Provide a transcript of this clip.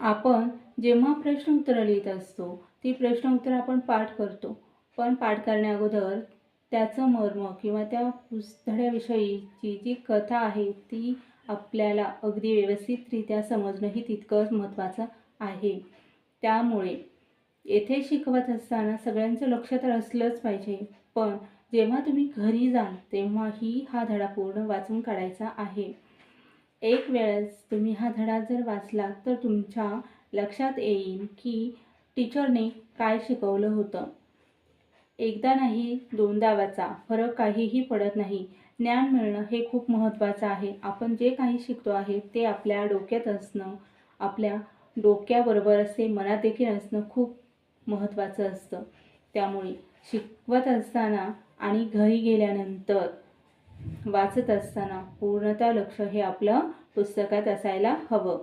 आपण जेव्हा प्रश्न उत्तरं लिहित असतो ती प्रश्नउत्तर आपण पाठ करतो. पण पाठ करण्याअगोदर त्याचं मर्म किंवा त्या पुस्तड्याविषयीची जी कथा आहे ती आपल्याला अगदी व्यवस्थितरित्या समजणंही तितकंच महत्त्वाचं आहे. त्यामुळे येथे शिकवत असताना सगळ्यांचं लक्ष तर असलंच पाहिजे. पण जेव्हा तुम्ही घरी जाल तेव्हाही हा धडा पूर्ण वाचून काढायचा आहे. एक वेळेस तुम्ही हा धडा जर वाचला तर तुमच्या लक्षात येईल की टीचरने काय शिकवलं होतं. एकदा नाही दोनदा वाचा. फरक काहीही पडत नाही. ज्ञान मिळणं हे खूप महत्त्वाचं आहे. आपण जे काही शिकतो आहे ते आपल्या डोक्यात असणं आपल्या डोक्याबरोबर असे मनात देखील असणं खूप महत्त्वाचं असतं. त्यामुळे शिकवत असताना आणि घरी गेल्यानंतर वाचत असताना पूर्णतः लक्ष हे आपलं पुस्तकात असायला हवं.